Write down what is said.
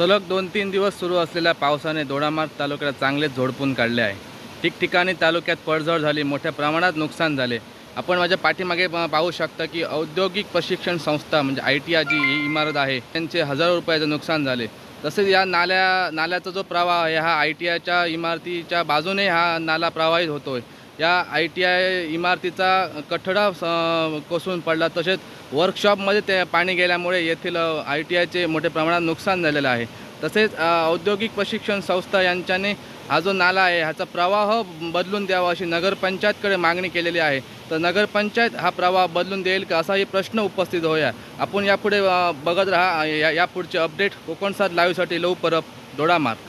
सलग दोन तीन दिवस सुरू असलेल्या पावसाने दोडामार्ग तालुक्याला चांगलेच झोडपून काढले आहे. ठिकठिकाणी तालुक्यात पडझड झाली मोठ्या प्रमाणात नुकसान झाले. आपण माझ्या पाठीमागे पाहू शकता की औद्योगिक प्रशिक्षण संस्था म्हणजे आय टी आय जी ही इमारत आहे. त्यांचे हजारो रुपयाचं नुकसान झाले. तसेच या नाल्या नाल्याचा जो प्रवाह आहे हा आय टी आयच्या इमारतीच्या बाजूने हा नाला प्रवाहित होतो आहे या आय टी आय इमारतीचा कठडा कोसळून पडला. तसेच वर्कशॉपमध्ये ते पाणी गेल्यामुळे येथील आय टी आयचे मोठ्या प्रमाणात नुकसान झालेलं आहे. तसेच औद्योगिक प्रशिक्षण संस्था यांच्याने हा जो नाला आहे ह्याचा प्रवाह बदलून द्यावा अशी नगरपंचायतकडे मागणी केलेली आहे. तर नगरपंचायत हा प्रवाह बदलून देईल का असाही प्रश्न उपस्थित होया आपण यापुढे बघत राहा. या यापुढचे अपडेट कोकणसाद लाईव्हसाठी लव परब दोडामार्ग